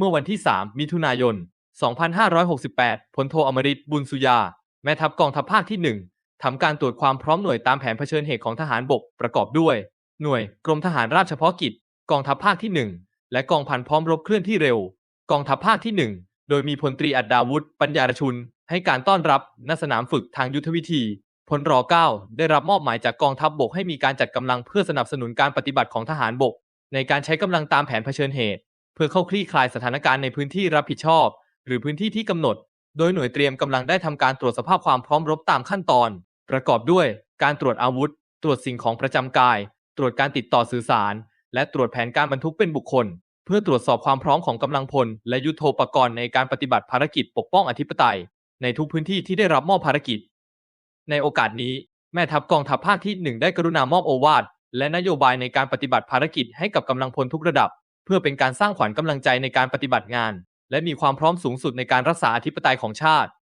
เมื่อวันที่ 3 มิถุนายน 2568 พลโทอมริตบุญสุยา แม่ทัพกองทัพภาคที่ 1 ทำการตรวจความพร้อมหน่วยตามแผนเผชิญเหตุของทหารบกประกอบด้วย หน่วยกรมทหารราบเฉพาะกิจ กองทัพภาคที่ 1 และกองพันพร้อมรบเคลื่อนที่เร็ว กองทัพภาคที่ 1 โดยมีพลตรีอัดดาวุฒิปัญญารชุน ให้การต้อนรับณสนามฝึกทางยุทธวิธีพลรอ9ได้รับมอบหมายจากกองทัพบบกให้มีการจัดกำลังเพื่อสนับสนุนการปฏิบัติของทหารบก ในการใช้กำลังตามแผนเผชิญเหตุ พื่อเข้าคลี่คลายสถานการณ์ในพื้นที่รับผิดชอบ หรือพื้นที่ที่กำหนด โดยหน่วยเตรียมกำลังได้ทำการตรวจสภาพความพร้อมรบตามขั้นตอน ประกอบด้วย การตรวจอาวุธ ตรวจสิ่งของประจำกาย ตรวจการติดต่อสื่อสาร และตรวจแผนการบรรทุกเป็นบุคคล เพื่อตรวจสอบความพร้อมของกำลังพล และยุทโธปกรณ์ในการปฏิบัติภารกิจปกป้องอธิปไตย ในทุกพื้นที่ที่ได้รับมอบภารกิจ ในโอกาสนี้ แม่ทัพกองทัพภาคที่ 1 ได้กรุณามอบโอวาทและนโยบายในการปฏิบัติภารกิจให้กับกำลังพลทุกระดับ เพื่อเป็นการสร้างขวัญกำลังใจในการปฏิบัติงาน และมีความพร้อมสูงสุดในการรักษาอธิปไตยของชาติ